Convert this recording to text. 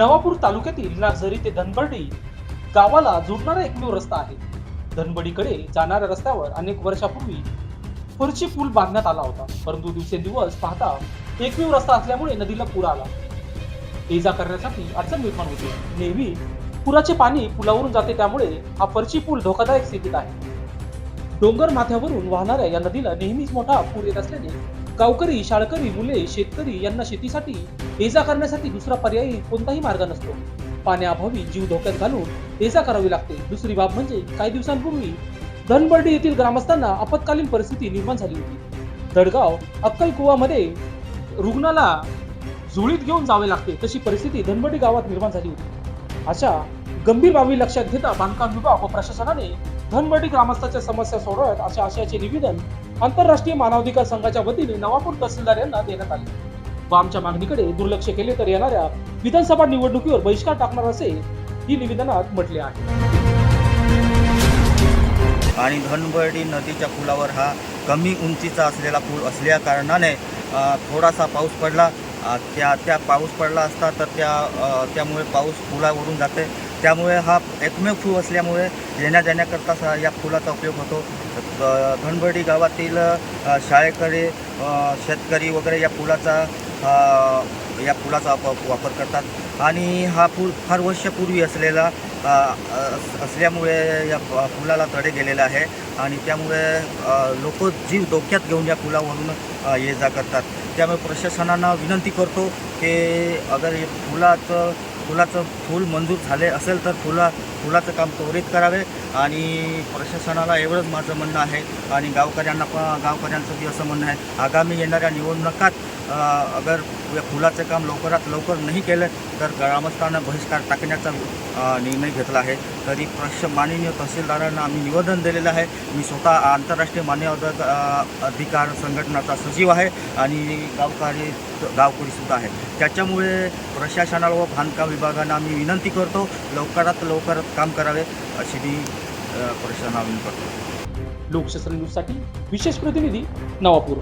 नवापूर तालुक्यातील नागझरी ते धनबर्डी गावाला जोडणारा एकमेव रस्ता आहे. धनबडीकडे जाणाऱ्या रस्त्यावर अनेक वर्षापूर्वी फरची पूल बांधण्यात आला होता. परंतु दिवसेंदिवस पाहता एकमेव रस्ता असल्यामुळे नदीला पूर आला. ये जा करण्यासाठी अडचण निर्माण होते. नेहमी पुराचे पाणी पुलावरून जाते त्यामुळे हा फरची पूल धोकादायक स्थितीत आहे. डोंगर माथ्यावरून वाहणाऱ्या या नदीला नेहमीच मोठा पूर येत असल्याने गावकरी शाळकरी मुले शेतकरी यांना शेतीसाठी ये जा करण्यासाठी दुसरा पर्यायी कोणताही मार्ग नसतो. पाण्याअभावी जीव धोक्यात घालून ये जा करावी लागते. दुसरी बाब म्हणजे काही दिवसांपूर्वी धनबर्डी येथील ग्रामस्थांना आपत्कालीन परिस्थिती निर्माण झाली होती. दडगाव अक्कलकुवामध्ये रुग्णाला झुळीत घेऊन जावे लागते. तशी परिस्थिती धनबर्डी गावात निर्माण झाली होती. अशा गंभीर बाबी लक्षात घेता बांधकाम विभाग व प्रशासनाने धनबडी ग्रामस्थाच्या समस्या सोडवत अशा आशयाचे निवेदन आंतरराष्ट्रीय मानवाधिकार संघाच्या वतीने नवापूर तहसीलदार यांना देण्यात आले. व आमच्या मागणीकडे दुर्लक्ष केले तर येणाऱ्या विधानसभा निवडणुकीवर बहिष्कार टाकणार असे ही निवेदनात म्हटले आहे. आणि धनबर्डी नदीच्या पुलावर हा कमी उंचीचा असलेला पूल असल्या कारणाने थोडासा पाऊस पडला. त्या त्या पाऊस पडला असता तर त्या त्यामुळे पाऊस पुलावरून जाते. त्यामुळे हा एकमेव फू असल्यामुळे येण्या जाण्याकरता या फुलाचा उपयोग होतो. अ, धनबर्डी गावातील शाळेकडे शेतकरी वगैरे या फुलाचा या फुलाचा वापर करतात. आणि हा फूल फार वर्षपूर्वी असलेला असल्यामुळे या फुलाला तडे गेलेला आहे. आणि त्यामुळे लोक जीव डोक्यात घेऊन या फुलावरून ये जा करतात. त्यामुळे प्रशासनानं विनंती करतो की अगर फुलाचं फुलाचं फूल मंजूर झाले असेल तर फुला फुलाचं काम त्वरित करावे आणि प्रशासनाला एवढंच माझं म्हणणं आहे आणि गावकऱ्यांना पण गावकऱ्यांचं बी असं म्हणणं आहे. आगामी येणाऱ्या निवडणुकात अगर या पुलाचं काम लवकरात लवकर नाही केलं तर ग्रामस्थांना बहिष्कार टाकण्याचा निर्णय घेतला आहे. तरी प्रश माननीय तहसीलदारांना आम्ही निवेदन दिलेलं आहे. मी स्वतः आंतरराष्ट्रीय मान्य अधिकार संघटनाचा सचिव आहे आणि गावकारी गावकरीसुद्धा आहे. त्याच्यामुळे प्रशासनाला व बांधकाम विभागांना आम्ही विनंती करतो लवकरात लवकर काम करावे अशी मी प्रशासनाला विनंती करतो. लोकशास्त्र न्यूजसाठी विशेष प्रतिनिधी नवापूर.